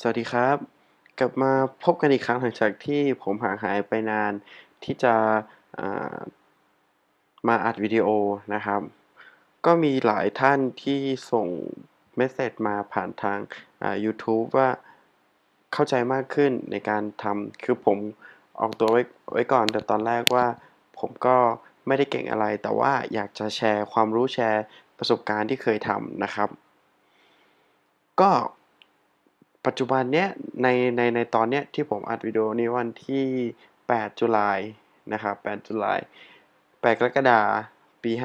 สวัสดีครับ กลับมาพบกันอีกครั้งหลังจากที่ผมห่างหายไปนานที่จะมาอัดวิดีโอนะครับ ก็มีหลายท่านที่ส่งเมสเซจมาผ่านทาง YouTube ว่าเข้าใจมากขึ้นในการทำคือผมออกตัวไว้ไว้ก่อนแต่ตอนแรกว่าผมก็ไม่ได้เก่งอะไร แต่ว่าอยากจะแชร์ความรู้แชร์ประสบการณ์ที่เคยทำนะครับ ก็ ปัจจุบันเนี้ยในในในตอนเนี้ยที่ผมอัดวิดีโอนี้วันที่ 8 จุลายนะครับ8จุลาย8กรกฎาปี 5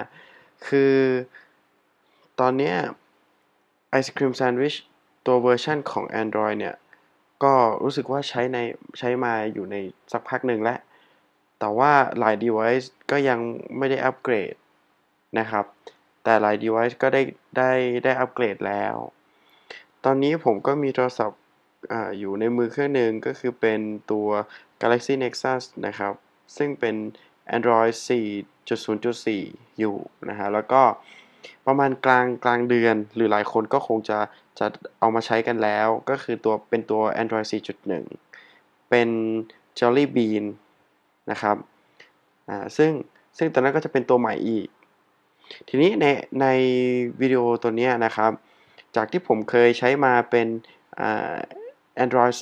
55 คือตอนเนี้ยไอศครีมแซนด์วิชตัวเวอร์ชันของ Android เนี่ย ก็รู้สึกว่าใช้ในใช้มาอยู่ในสักพักหนึ่งแล้ว แต่ว่าหลาย device ก็ยังไม่ได้อัปเกรดนะครับ แต่หลาย device ก็ได้ได้ได้อัปเกรดแล้ว ตอนนี้ผมก็มีโทรศัพท์ออยู่ในมือเครื่องหนึ่งก็คือเป็นตัว Galaxy Nexus นะครับ ซึ่งเป็น Android 4.0.4 อยู่นะฮะ แล้วก็ประมาณกลางกลางเดือน หรือหลายคนก็คงจะจะเอามาใช้กันแล้ว ก็คือตัวเป็นตัว Android 4.1 เป็น Jelly Bean นะครับอ่าซึ่งซึ่งตอนนั้นก็จะเป็นตัวใหม่อีก ทีนี้ในในวิดีโอตัวนี้นะครับ จากที่ผมเคยใช้มาเป็น Android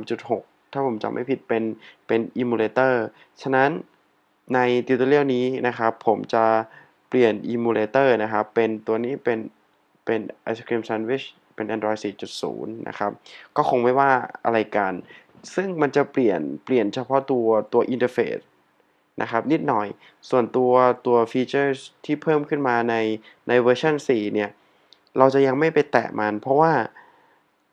2.3.6 ถ้าผมจำไม่ผิดเป็นเป็น emulator ฉะนั้นในติวตอเรียลนี้นะครับ ผมจะเปลี่ยน emulator นะครับ เป็นตัวนี้เป็นเป็น ice cream sandwich เป็น Android 4.0 นะครับ ก็คงไม่ว่าอะไรกัน ซึ่งมันจะเปลี่ยนเปลี่ยนเฉพาะตัวตัวอินเทอร์เฟซนะครับนิดหน่อย ส่วนตัวตัวฟีเจอร์ที่เพิ่มขึ้นมาในในเวอร์ชัน4 เนี่ย เราจะยังไม่ไปแตะมัน เพราะว่า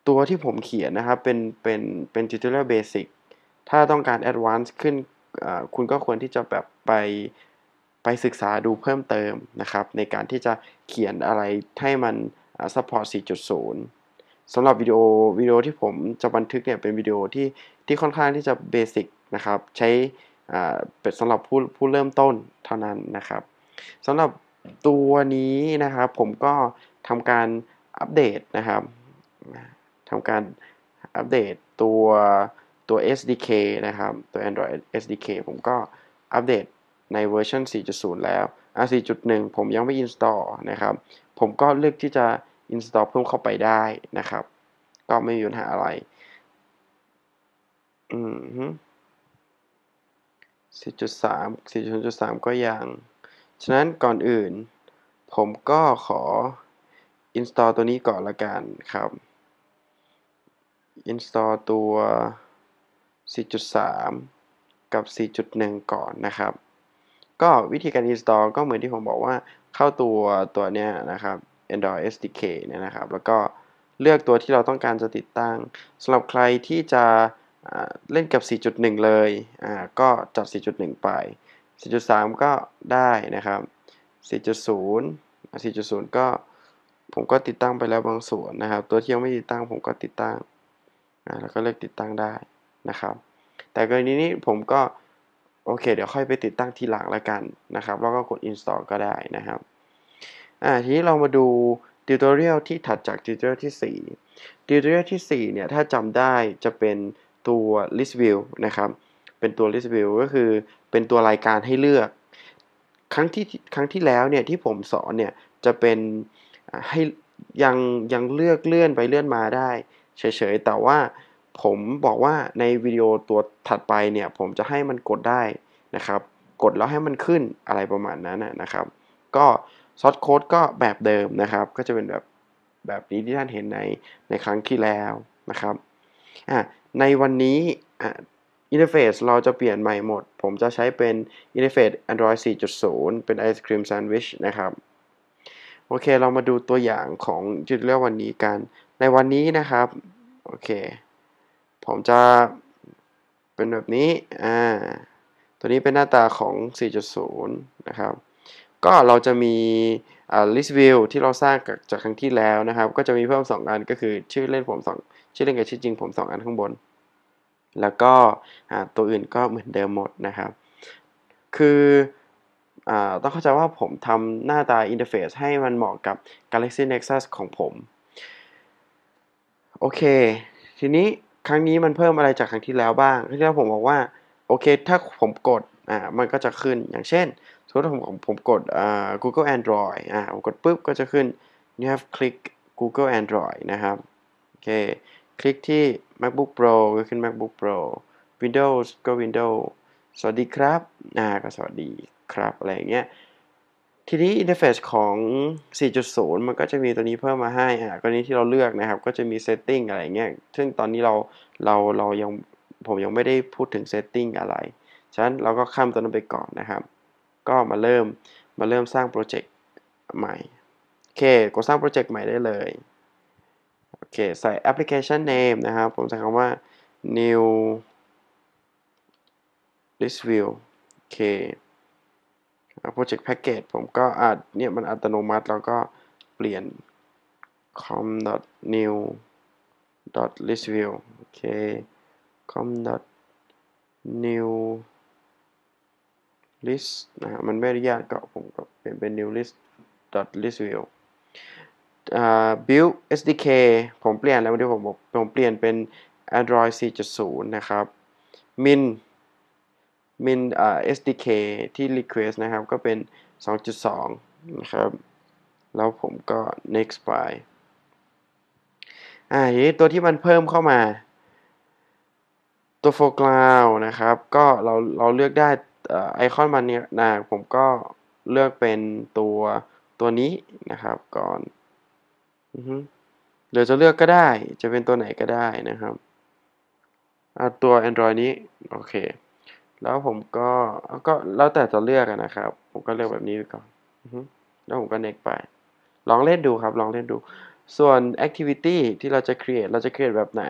ตัวที่ผมเขียนนะครับ เป็นเป็นเป็น tutorial basic ถ้าต้องการ advanced ขึ้นคุณก็ควรที่จะแบบไปไปศึกษาดูเพิ่มเติมนะครับ ในการที่จะเขียนอะไรให้มัน support 4.0 สำหรับวิดีโอวิดีโอที่ผมจะบันทึกเนี่ยเป็นวิดีโอที่ที่ค่อนข้างที่จะเบสิกนะครับ ใช้เป็นสำหรับผู้ผู้เริ่มต้นเท่านั้นนะครับสำหรับตัวนี้นะครับผมก็ ทำการอัปเดตนะครับทำการอัปเดตตัวตัว SDK นะครับ ตัว Android SDK ผมก็อัปเดตในเวอร์ชัน4.0 แล้วอะ4.1 ผมยังไม่ install นะครับ ผมก็เลือกที่จะ install เพิ่มเข้าไปได้นะครับ ก็ไม่มีปัญหาอะไร อืม4.3 4.0.3 ก็ยัง ฉะนั้นก่อนอื่น ผมก็ขอ install ตัวนี้ก่อนละกันครับ install ตัว 4.3 กับ 4.1 ก่อนนะครับ ก็วิธีการ install ก็เหมือนที่ผมบอกว่าเข้าตัวตัวเนี้ยนะครับ Android SDK เนี่ยนะครับ แล้วก็เลือกตัวที่เราต้องการจะติดตั้งสำหรับใครที่จะเล่นกับ 4.1 เลยก็จัด 4.1 ไป 4.3 ก็ได้นะครับ 4.0 4.0 ก็ ผมก็ติดตั้งไปแล้วบางส่วนนะครับ ตัวที่ยังไม่ติดตั้งผมก็ติดตั้งนะแล้วก็เลือกติดตั้งได้นะครับ แต่กรณีนี้ผมก็โอเค เดี๋ยวค่อยไปติดตั้งทีหลังล้วกันนะครับ แล้วก็กด install ก็ได้นะครับอ่าทีนี้เรามาดูติวตอเรียลที่ถัดจากติวตอเรียลที่4ติวตอเรียลที่4เนี่ยถ้าจำได้จะเป็นตัว list view นะครับเป็นตัว list view ก็คือเป็นตัวรายการให้เลือก ครั้งที่ครั้งที่แล้วเนี่ยที่ผมสอนเนี่ยจะเป็น ให้ยังยังเลือกเลื่อนไปเลื่อนมาได้เฉยๆ แต่ว่าผมบอกว่าในวิดีโอตัวถัดไปเนี่ย ผมจะให้มันกดได้นะครับ กดแล้วให้มันขึ้นอะไรประมาณนั้นนะครับ ก็ซอสโค้ดก็แบบเดิมนะครับ ก็จะเป็นแบบแบบนี้ที่ท่านเห็นในในครั้งที่แล้วนะครับอ่าในวันนี้อ่าอินเทอร์เฟซเราจะเปลี่ยนใหม่หมด ผมจะใช้เป็นอินเทอร์เฟซ Android 4.0 เป็น Ice Cream Sandwich นะครับ โอเค เรามาดูตัวอย่างของจุดเรียกวันนี้กัน ในวันนี้นะครับ โอเค ผมจะเป็นแบบนี้ อ่า ตัวนี้เป็นหน้าตาของ 4.0 นะครับ ก็เราจะมีอ่า list view ที่เราสร้างจากครั้งที่แล้วนะครับ ก็จะมีเพิ่ม 2 อันก็คือชื่อเล่นผม 2 ชื่อเล่นกับชื่อจริงผม 2 อันข้างบน แล้วก็ตัวอื่นก็เหมือนเดิมหมดนะครับ คือ ต้องเข้าใจว่าผมทำหน้าตาอินเทอร์เฟซให้มันเหมาะกับ Galaxy Nexus ของผม โอเค ทีนี้ครั้งนี้มันเพิ่มอะไรจากครั้งที่แล้วบ้าง ครั้งที่แล้วผมบอกว่า โอเค ถ้าผมกดอ่ามันก็จะขึ้นอย่างเช่นสมมติผมผมกดอ่า Google Android อ่าผมกดปุ๊บก็จะขึ้น you have click Google Android นะครับ โอเค คลิกที่ MacBook Pro ก็ขึ้น MacBook Pro Windows ก็ Windows สวัสดีครับอ่าก็สวัสดี ครับอะไรอย่างเงี้ยทีนี้อินเทอร์เฟซของ 4.0 มันก็จะมีตัวนี้เพิ่มมาให้อ่ากรณีที่เราเลือกนะครับ ก็จะมี setting อะไรเงี้ย ซึ่งตอนนี้เรา เรา เรายัง ผมยังไม่ได้พูดถึง setting อะไร ฉะนั้นเราก็ข้ามตัวนั้นไปก่อนนะครับ ก็มาเริ่ม มาเริ่มสร้างโปรเจกต์ใหม่ โอเค กดสร้างโปรเจกต์ใหม่ได้เลย โอเค ใส่ application name นะครับ ผมใส่คำว่า new list view โอเค project package ผมก็อาจเนี่ยมันอัตโนมัติ แล้วก็เปลี่ยน com new list view โอเค com new list นะมันไม่อนุญาตก็ผมก็เปลี่ยนเป็น new list list view build SDK ผมเปลี่ยนแล้ววันที่ผมบอกผมเปลี่ยนเป็น Android 4.0 นะครับ min min SDK ที่ request นะครับ ก็เป็น 2.2 นะครับ แล้วผมก็ next ไป อ่าทีนี้ตัวที่มันเพิ่มเข้ามา ตัว foreground นะครับ ก็เราเราเลือกได้ไอคอนมันเนี่ยนะผมก็เลือกเป็นตัวตัวนี้นะครับก่อนเดี๋ยวจะเลือกก็ได้ จะเป็นตัวไหนก็ได้นะครับ ตัว Android นี้ โอเค แล้วผมก็ก็แล้วแต่จะเลือกนะครับ ผมก็เลือกแบบนี้ไปก่อนแล้วผมก็ next ไป ลองเล่นดูครับ ลองเล่นดู ส่วน activity ที่เราจะ create เราจะ create แบบไหน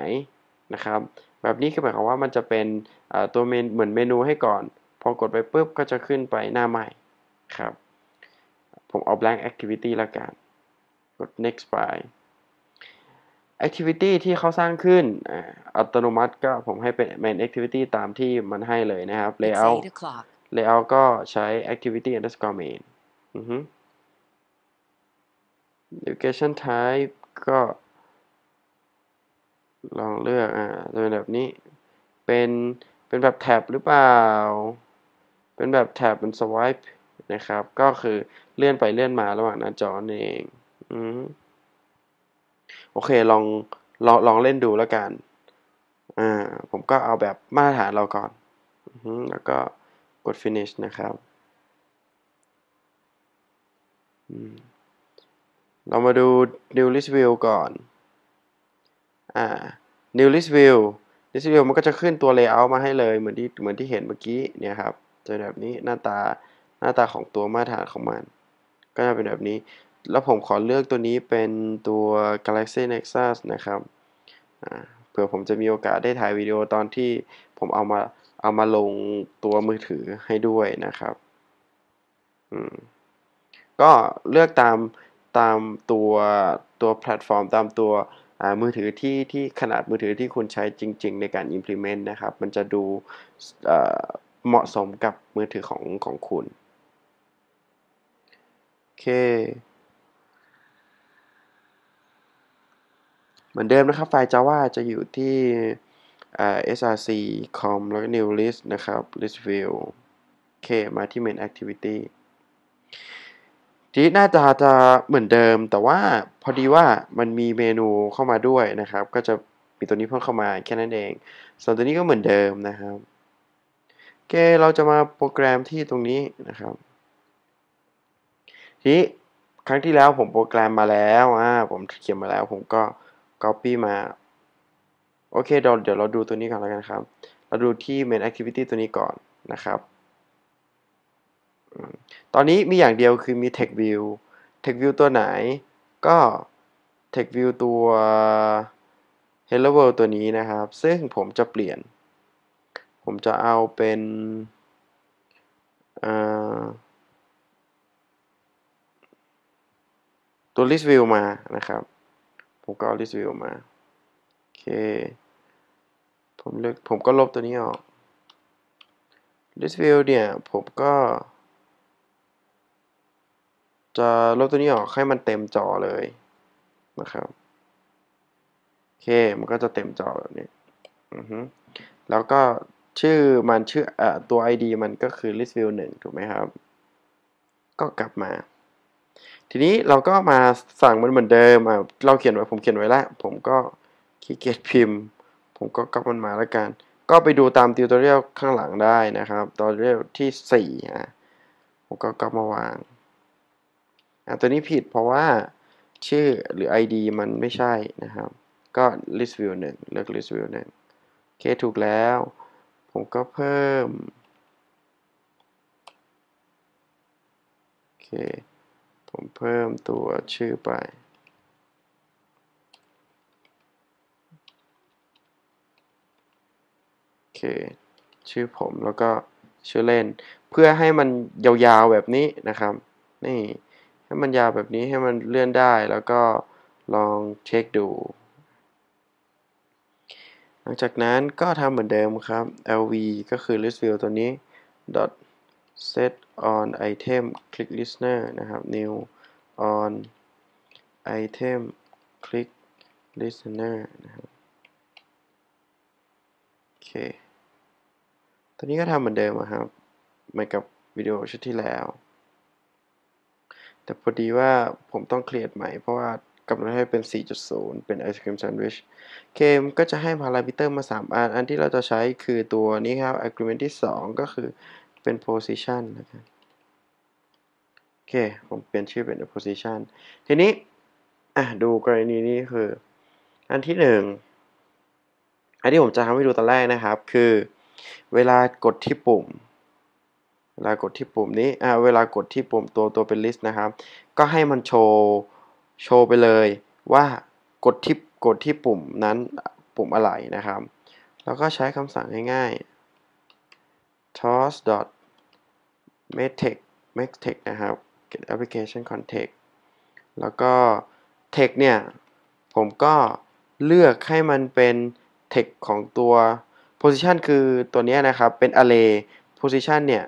นะครับ แบบนี้คือหมายความว่ามันจะเป็นตัวเมนเหมือนเมนูให้ก่อน พอกดไปปุ๊บก็จะขึ้นไปหน้าใหม่ครับ ผมเอา blank activity ละกัน กด next ไป activity ที่เขาสร้างขึ้นอัตโนมัติก็ผมให้เป็น main activity ตามที่มันให้เลยนะครับ layout layout ก็ใช้ activity underscore main navigation type ก็ลองเลือกอ่าจะเป็นแบบนี้ เป็น เป็นแบบแท็บหรือเปล่า เป็นแบบแท็บเป็น swipe นะครับ ก็คือเลื่อนไปเลื่อนมาระหว่างหน้าจอนั่นเอง อืมโอ เคลองลองลองเล่นดูแล้วกันอ่าผมก็เอาแบบมาตรฐานเราก่อนอแล้วก็กด finish นะครับเรามาดู new list view ก่อนอ่า new list view list view มันก็จะขึ้นตัว layout มาให้เลยเหมือนที่เหมือนที่เห็นเมื่อกี้เนี่ยครับจะแบบนี้หน้าตาหน้าตาของตัวมาตรฐานของมัน ก็จะเป็นแบบนี้ แล้วผมขอเลือกตัวนี้เป็นตัว Galaxy Nexus นะครับเผื่อผมจะมีโอกาสได้ถ่ายวิดีโอตอนที่ผมเอามาเอามาลงตัวมือถือให้ด้วยนะครับก็เลือกตามตามตัวตัวแพลตฟอร์มตามตัวมือถือที่ที่ขนาดมือถือที่คุณใช้จริง ๆ ในการ implement นะครับ มันจะดูเหมาะสมกับมือถือของของคุณ โอเค เหมือนเดิมนะครับ ไฟล์ Java จะอยู่ที่ src com แล้วก็ new list นะครับ list view โอเค มาที่ main activity ทีหน้าตาจะเหมือนเดิม แต่ว่าพอดีว่ามันมีเมนูเข้ามาด้วยนะครับ ก็จะมีตัวนี้เพิ่มเข้ามาแค่นั้นเอง ส่วนตัวนี้ก็เหมือนเดิมนะครับโอเคเราจะมาโปรแกรมที่ตรงนี้นะครับ ทีครั้งที่แล้วผมโปรแกรมมาแล้วอ่าผมเขียนมาแล้วผมก็ copy มา โอเคเดี๋ยวเดี๋ยวเราดูตัวนี้ก่อนแล้วกันครับ เราดูที่ main activity ตัวนี้ก่อนนะครับตอนนี้มีอย่างเดียวคือมี text view text view ตัวไหน ก็ text view ตัว hello world ตัวนี้นะครับ ซึ่งผมจะเปลี่ยน ผมจะเอาเป็นตัว list view มานะครับ ผมก็เอา list view มา โอเค ผมเลือกผมก็ลบตัวนี้ออก list view เนี่ย ผมก็ จะลบตัวนี้ออกให้มันเต็มจอเลยนะครับ โอเค มันก็จะเต็มจอแบบนี้ อือฮึแล้วก็ชื่อมันชื่ออตัว ID มันก็คือ list view 1 ถูกไหมครับ ก็กลับมา ทีนี้เราก็มาสั่งมันเหมือนเดิมเราเขียนไว้ผมเขียนไว้แล้ว ผมก็ขี้เกียจพิมพ์ ผมก็กลับมันมาแล้วกัน ก็ไปดูตามติวตอเรียลข้างหลังได้นะครับตอเรียลที่4อะผมก็กลับมาวางอะตัวนี้ผิดเพราะว่าชื่อหรือ ID มันไม่ใช่นะครับ ก็ list view 1เลือก list view 1โอเคถูกแล้ว ผมก็เพิ่มโอเค ผมเพิ่มตัวชื่อไป โอเค ชื่อผมแล้วก็ชื่อเล่น เพื่อให้มันยาวๆแบบนี้นะครับ นี่ให้มันยาวแบบนี้ให้มันเลื่อนได้แล้วก็ลองเช็คดู หลังจากนั้นก็ทำเหมือนเดิมครับ lv ก็คือ list view ตัวนี้ dot set on item click listener นะครับ new on item click listener นะครับ โอเคตัวนี้ก็ทำเหมือนเดิมครับ เหมือนกับวิดีโอชุดที่แล้ว แต่พอดีว่าผมต้องเครียดใหม่ เพราะว่ากำหนดให้เป็น 4.0 เป็นไอศครีมแซนด์วิชเคมก็จะให้พารามิเตอร์มา 3 อัน อันที่เราจะใช้คือตัวนี้ครับ agreement ที่ 2 ก็คือ เป็น position นะครับโอเค ผมเปลี่ยนชื่อเป็น position ทีนี้ อะ ดูกรณีนี้คือ อันที่1อันที่ผมจะทำให้ดูตอนแรกนะครับ คือ เวลากดที่ปุ่ม เวลากดที่ปุ่มนี้ อ่า เวลากดที่ปุ่มตัวตัวเป็น list นะครับ ก็ให้มันโชว์ โชว์ไปเลยว่ากดที่กดที่ปุ่มนั้นปุ่มอะไรนะครับ แล้วก็ใช้คำสั่งง่ายๆ toss dot method method นะครับ get application context แล้วก็ text เนี่ย ผมก็เลือกให้มันเป็น text ของตัว position คือตัวนี้นะครับ เป็น array position เนี่ย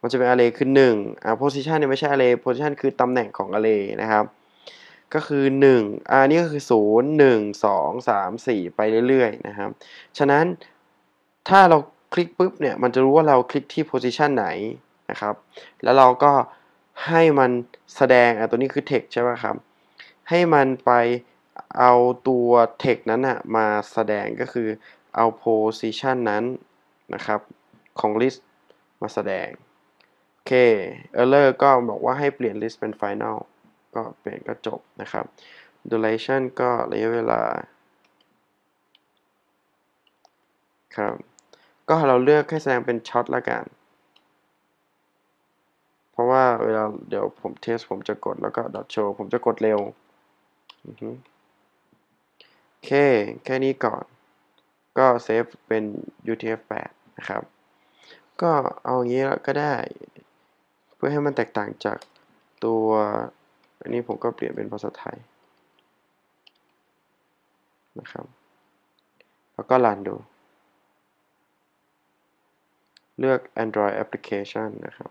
มันจะเป็น array คือ1อ่า position เนี่ยไม่ใช่ array position คือตำแหน่งของ array นะครับ ก็คือ1อันนี้ก็คือ 0 1 2 3 4 ไปเรื่อยๆ นะครับ ฉะนั้นถ้าเรา คลิกปุ๊บเนี่ยมันจะรู้ว่าเราคลิกที่ position ไหนนะครับ แล้วเราก็ให้มันแสดงอะตัวนี้คือ text ใช่ไหมครับ ให้มันไปเอาตัว text นั้นอะมาแสดงก็คือเอา position นั้นนะครับของ list มาแสดง โอเค error ก็บอกว่าให้เปลี่ยน list เป็น final ก็เปลี่ยนก็จบนะครับ duration ก็ระยะเวลาครับ ก็เราเลือกให้แสดงเป็นช็อตละกัน เพราะว่าเวลาเดี๋ยวผมเทสผมจะกดแล้วก็ dot show ผมจะกดเร็วโอเค แค่นี้ก่อน ก็เซฟเป็น UTF-8 นะครับ ก็เอาอย่างนี้ก็ได้ เพื่อให้มันแตกต่างจากตัว อันนี้ผมก็เปลี่ยนเป็นภาษาไทยนะครับ แล้วก็รันดู เลือก Android application นะครับ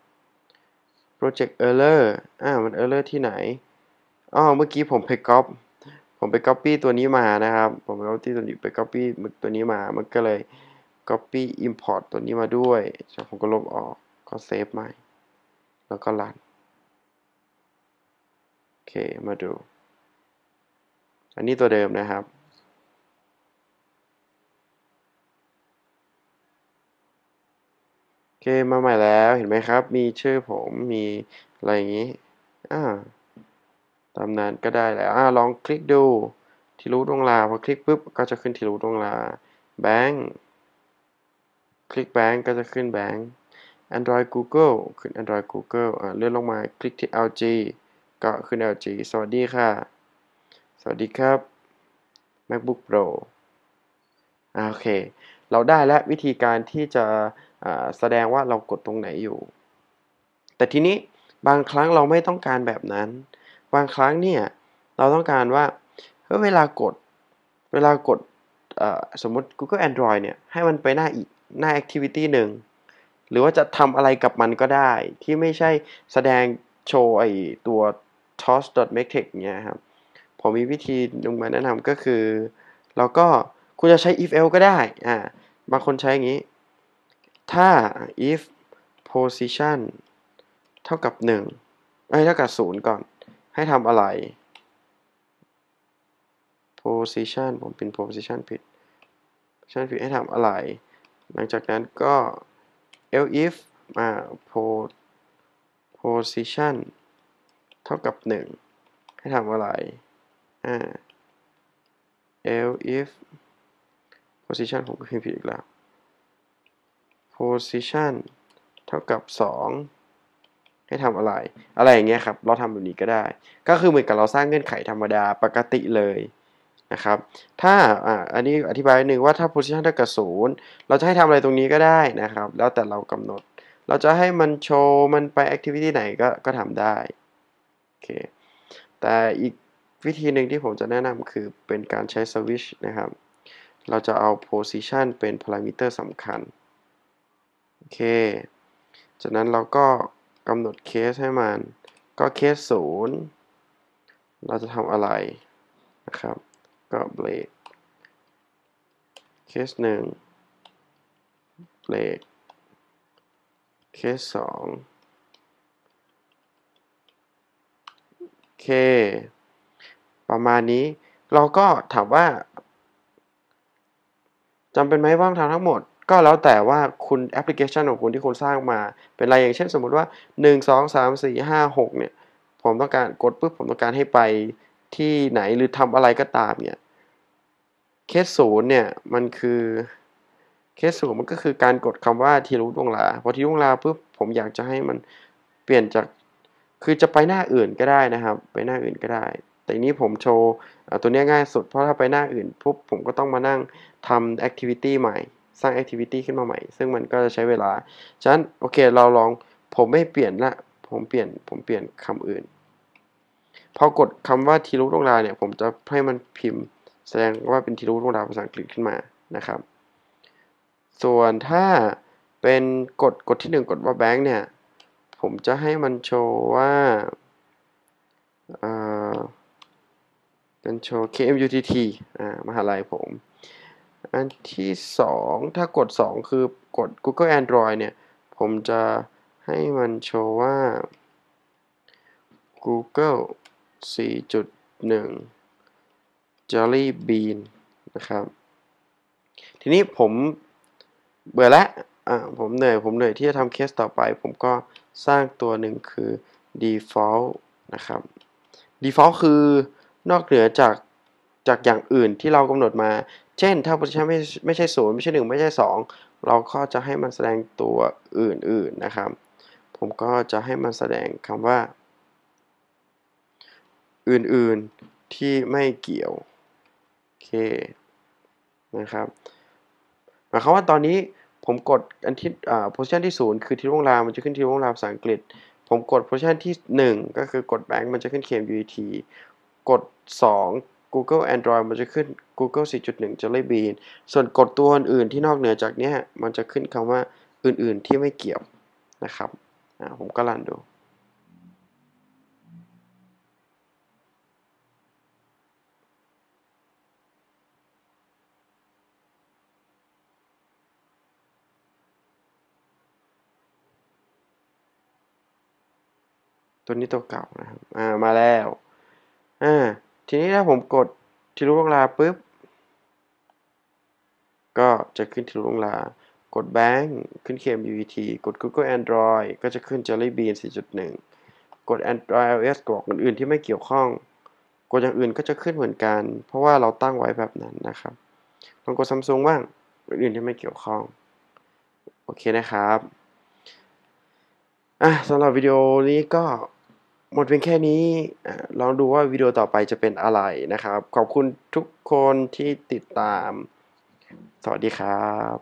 project error อ่ามัน error ที่ไหนอ๋อเมื่อกี้ผมไปก๊อปผมไป copy ตัวนี้มานะครับ ผมไป copy ตัวนี้ไป copy ตัวนี้มา มันก็เลย copy import ตัวนี้มาด้วยผมก็ลบออกก็เซฟใหม่ แล้วก็รันเคมาดู อันนี้ตัวเดิมนะครับ โอ เคมาใหม่แล้วเห็นไหมครับ มีชื่อผมมีอะไรอย่างนี้อ่าตามนั้นก็ได้แล้วอ่าลองคลิกดูที่รู้ดวงลาพอคลิกปุ๊บก็จะขึ้นที่รู้ดวงลาแบงค์คลิกแบงค์ก็จะขึ้นแบงค์ Android Google ขึ้น Android Google อ่าเลื่อนลงมาคลิกที่ LG ก็ขึ้น LG สวัสดีค่ะ สวัสดีครับ MacBook Pro โอเค เราได้แล้ววิธีการที่จะ แสดงว่าเรากดตรงไหนอยู่ แต่ทีนี้บางครั้งเราไม่ต้องการแบบนั้น บางครั้งเนี่ยเราต้องการว่าเวลากดเวลากดสมมติ Google Android เนี่ยให้มันไปหน้าอีกหน้า activity หนึ่งหรือว่าจะทำอะไรกับมันก็ได้ ที่ไม่ใช่แสดงโชว์ไอตัว toss.mectex เนี่ยครับ ผมมีวิธีนึงมาแนะนำก็คือแล้วก็คุณจะใช้ if else ก็ได้อ่าบางคนใช้อย่างนี้ ถ้า if position เท่ากับ1เอ้ยเท่ากับ 0 ก่อน ให้ทำอะไร position ผมเป็น position ผิด position ผิดให้ทำอะไร หลังจากนั้นก็ elif อ่า position เท่ากับ 1 ให้ทำอะไรอ่า else if position ผมก็พิมพ์ผิดอีกแล้ว position เท่ากับ 2 ให้ทำอะไร อะไรอย่างเงี้ยครับ เราทำแบบนี้ก็ได้ ก็คือเหมือนกับเราสร้างเงื่อนไขธรรมดาปกติเลยนะครับ ถ้าอ่าอันนี้อธิบายหนึ่งว่าถ้า position เท่ากับ 0 เราจะให้ทำอะไรตรงนี้ก็ได้นะครับ แล้วแต่เรากำหนด เราจะให้มันโชว์ มันไป activity ไหนก็ก็ทำได้โอเค แต่อีกวิธีหนึ่งที่ผมจะแนะนำคือเป็นการใช้ switch นะครับ เราจะเอา position เป็น parameter สำคัญ โอเค จากนั้นเราก็กำหนดเคสให้มัน ก็เคสศูนย์เราจะทำอะไรนะครับ ก็ break เคสหนึ่ง break เคสสองโอเคประมาณนี้ เราก็ถามว่าจำเป็นไหมว่าต้องทำทั้งหมด ก็แล้วแต่ว่าคุณแอปพลิเคชันของคุณที่คุณสร้างมา เป็นอะไรอย่างเช่นสมมุติว่า 1 2 3 4 5 6 เนี่ย ผมต้องการกดปุ๊บผมต้องการให้ไปที่ไหนหรือทำอะไรก็ตามเนี่ยเคสศูนย์เนี่ยมันคือเคสศูนย์มันก็คือการกดคำว่าทีรู้ดวงลาพอทีรู้ดวงลาปุ๊บผมอยากจะให้มันเปลี่ยนจากคือจะไปหน้าอื่นก็ได้นะครับ ไปหน้าอื่นก็ได้ แต่นี้ผมโชว์ตัวนี้ง่ายสุดเพราะถ้าไปหน้าอื่นปุ๊บผมก็ต้องมานั่งทำ activity ใหม่ สร้าง activity ขึ้นมาใหม่ ซึ่งมันก็จะใช้เวลา ฉะนั้นโอเคเราลองผมไม่เปลี่ยนละผมเปลี่ยนผมเปลี่ยนคำอื่น พอกดคำว่าทีรู้ดวงดาเนี่ย ผมจะให้มันพิมพ์ แสดงว่าเป็นทีรู้ดวงดาภาษาอังกฤษขึ้นมานะครับ ส่วนถ้าเป็นกดกดที่ 1 กดว่า bank เนี่ย ผมจะให้มันโชว์ว่าเป็นโชว์ KMUTT อ่ามหาลัยผม อันที่ 2 ถ้ากด 2 คือกด Google Android เนี่ย ผมจะให้มันโชว์ว่า Google 4.1 Jelly Bean นะครับ ทีนี้ผมเบื่อแล้วอ่าผมเหนื่อย ผมเหนื่อยที่จะทำเคสต่อไป ผมก็สร้างตัวหนึ่งคือ default นะครับ default คือนอกเหนือจากจากอย่างอื่นที่เรากำหนดมา เช่น ถ้า position ไม่ไม่ใช่ศูนย์ไม่ใช่หนึ่งไม่ใช่สองเราก็จะให้มันแสดงตัวอื่นๆนะครับ ผมก็จะให้มันแสดงคำว่า อื่นๆที่ไม่เกี่ยวโอเคนะครับหมายความว่าตอนนี้ผมกดอันที่อ่า position ที่ 0 คือที่วงราวมันจะขึ้นที่วงราวภาษาอังกฤษ ผมกด position ที่ 1 ก็คือกด bank มันจะขึ้น KMUET กด 2 Google Android มันจะขึ้น Google 4.1 Jelly Bean ส่วนกดตัวอื่นที่นอกเหนือจากนี้มันจะขึ้นคำว่าอื่นๆที่ไม่เกี่ยวนะครับผมก็รันดูตัวนี้ตัวเก่านะครับ อ่า มาแล้ว ทีนี้ถ้าผมกดที่รู้ลงลาปุ๊บ ก็จะขึ้นที่รู้ลงลา กด Bank ขึ้น KMUET กด Google Android ก็จะขึ้น Jelly Bean 4.1 กด Android iOS กดอื่นๆที่ไม่เกี่ยวข้อง กดอย่างอื่นก็จะขึ้นเหมือนกัน เพราะว่าเราตั้งไว้แบบนั้นนะครับลองกด Samsung บ้างอื่นที่ไม่เกี่ยวข้อง โอเคนะครับ อะสำหรับวิดีโอนี้ก็ หมดเพียงแค่นี้ลองดูว่าวิดีโอต่อไปจะเป็นอะไรนะครับ ขอบคุณทุกคนที่ติดตาม สวัสดีครับ